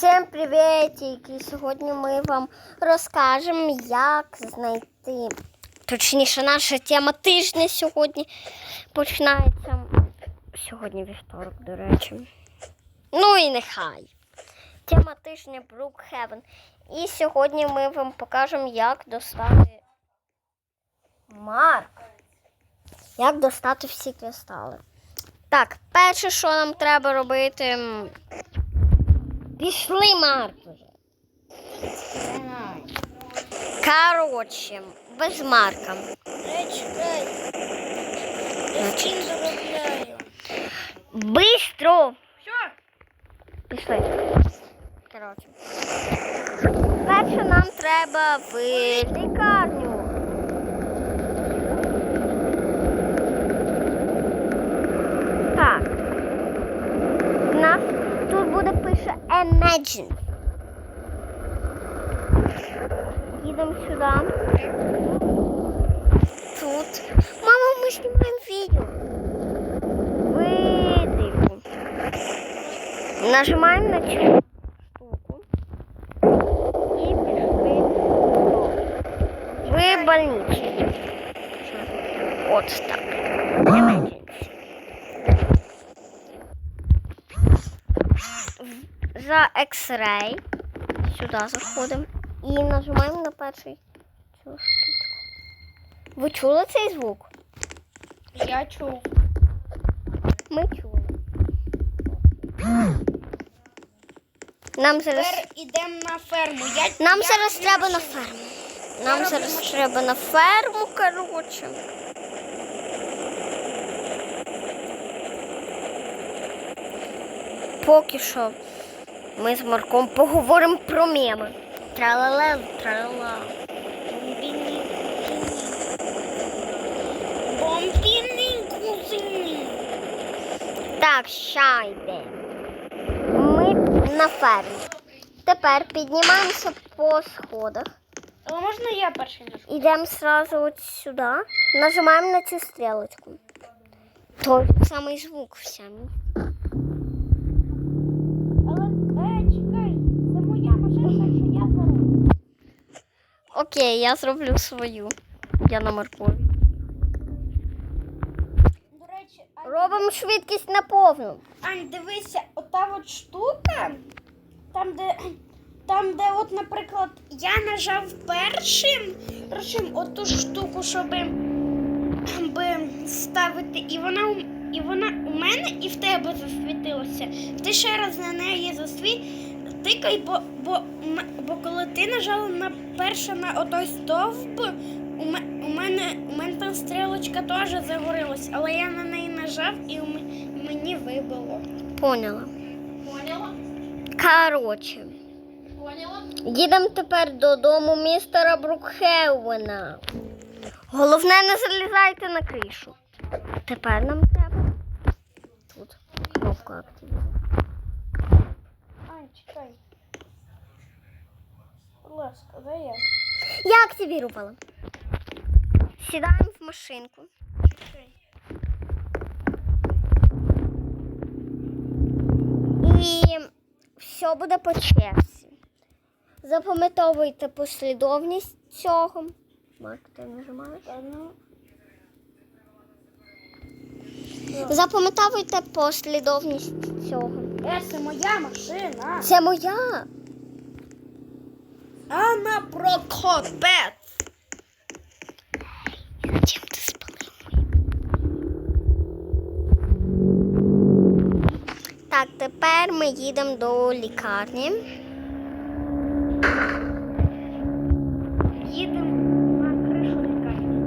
Всім привітики! Сьогодні ми вам розкажемо, як знайти. Точніше, наша тема тижня сьогодні починається. Сьогодні вівторок, до речі. Ну і нехай. Тема тижня Brookhaven. І сьогодні ми вам покажемо, як достати Марк. Як достати всі кристали. Так, перше, що нам треба робити. Пішли, Марк уже. Коротше, без Марка. Чекай. Я скін заробляю. Бистро! Що? Пішли. Коротше. Перше нам треба в лікарню. Так. У нас тут буде пише Imagine. Їдемо сюди. Тут. Мама, ми знімаємо відео. Видику. Нажимаємо на цю штуку і пішли в больницю. От так. Emergency. В- За X-ray сюди заходимо і нажимаємо на перший цю штучку. Ви чули цей звук? Я чув. Ми чули. Нам зараз. Тепер ідемо на ферму. Я, Нам я зараз роблю треба на ферму. Нам роблю зараз машину. треба на ферму, коротше. Поки що ми з Марком поговоримо про меми. Тралале, тралала. Бомбіні. Бомбіні кузині. Так, йде. Ми на фермі. Тепер піднімаємося по сходах. Але можна я перший нажу? Йдемо сразу от сюди, нажимаємо на цю стрілочку. Той самий звук всім. Але, Окей, я зроблю свою. Я на моркові. До речі, Ань, Робимо швидкість на повну. Ань, дивися, ота от штука, там, де, там, де, от, наприклад, я нажав першим, першим оту штуку, щоб би ставити, і вона, і вона у мене і в тебе засвітилася. Ти ще раз на неї засвіт, тикай, бо, бо, бо коли ти нажала на перше на отой стовп, у, ме- у мене у мене там стрілочка теж загорілась, але я на неї нажав і м- мені вибило. Поняла. Поняла? Коротше, Поняла? їдемо тепер додому містера Брукхевена. Головне, не залізайте на кришу. Тепер нам треба тут кнопку активувати. Ань, чекай. Будь ласка, де я? Я активувала. Сідаємо в машинку. І все буде по черзі. Запам'ятовуйте послідовність цього. Марк, ти нажимаєш? Ну. Запам'ятовуйте послідовність цього. Е, це моя машина. Це моя. Анна Прокопець. Чим ти спалив? Так, тепер ми їдемо до лікарні. Їдемо на кришу лікарні.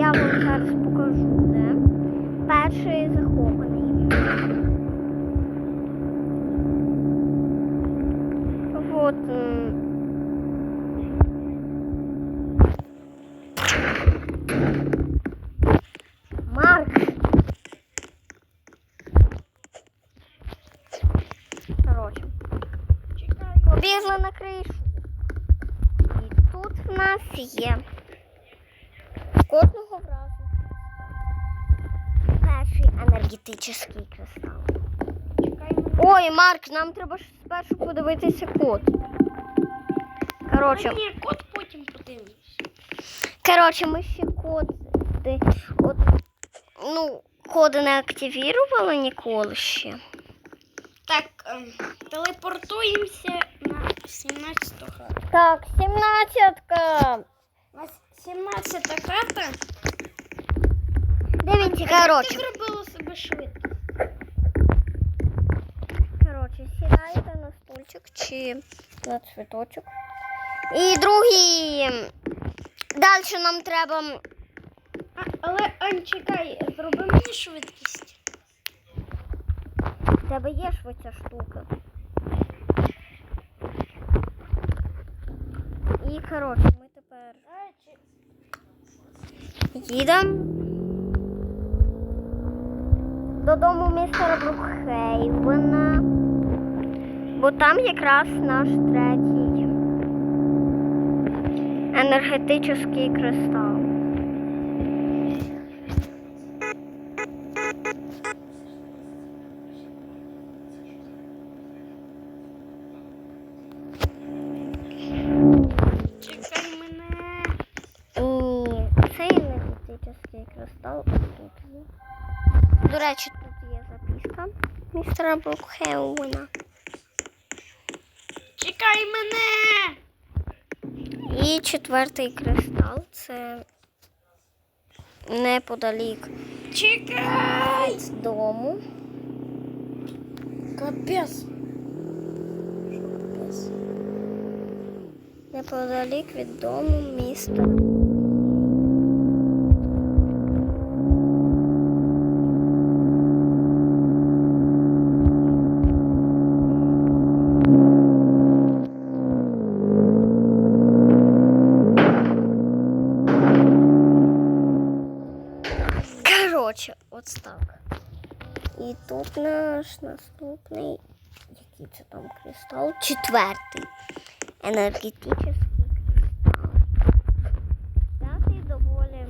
Я вам зараз покажу, де. Перший захований. Вот. м. Марк. Короче. Чекаю. На кришу. І тут в нас є кожного разу перший енергетичний кристал. Ой, Марк, нам треба спершу подивитися код. Коротше, Ні, кот потім подивимось. коротше, ми ще коди. От, ну, коди не активували ніколи ще. Так, ем, телепортуємося 17 хату. Так, сімнадцятка. У нас 17 хата. Дивіться, Ти коротше. зробила себе швидко. Коротше, сідайте на стульчик чи на цвіточок. І другий. Далі нам треба. А, але Ань, чекай, зроби мені швидкість. В тебе є оця штука. Коротше, ми тепер їдемо додому містера Брукхейвена. Бо там якраз наш третій енергетичний кристал. Містера Брукхеуена. Чекай мене. І четвертий кристал це неподалік Чекай. від дому. Капець. Неподалік від дому міста. Коротше, от так. І тут наш наступний, який це там кристал? Четвертий. Енергетичний кристал. П'ятий доволі.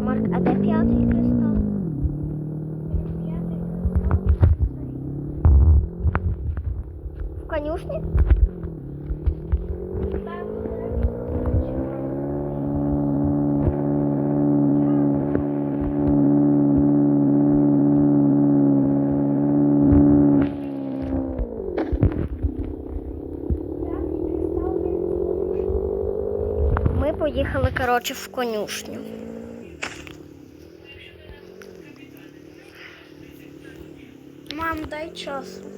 Марк, а де п'ятий кристал? В конюшні? Ми поїхали, коротше, в конюшню. Мам, дай часу.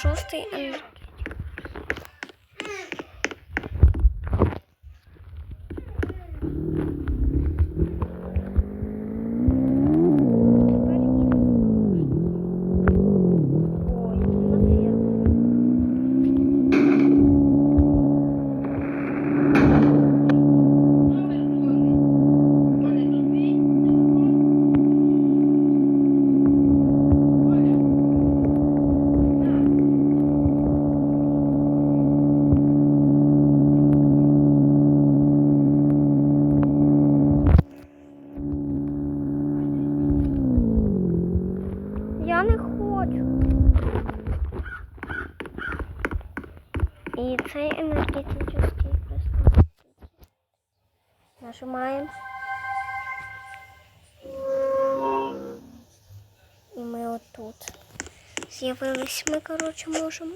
Шостий І цей енергетичний просто нажимаємо. І ми отут. З'явились ми, коротше, можемо.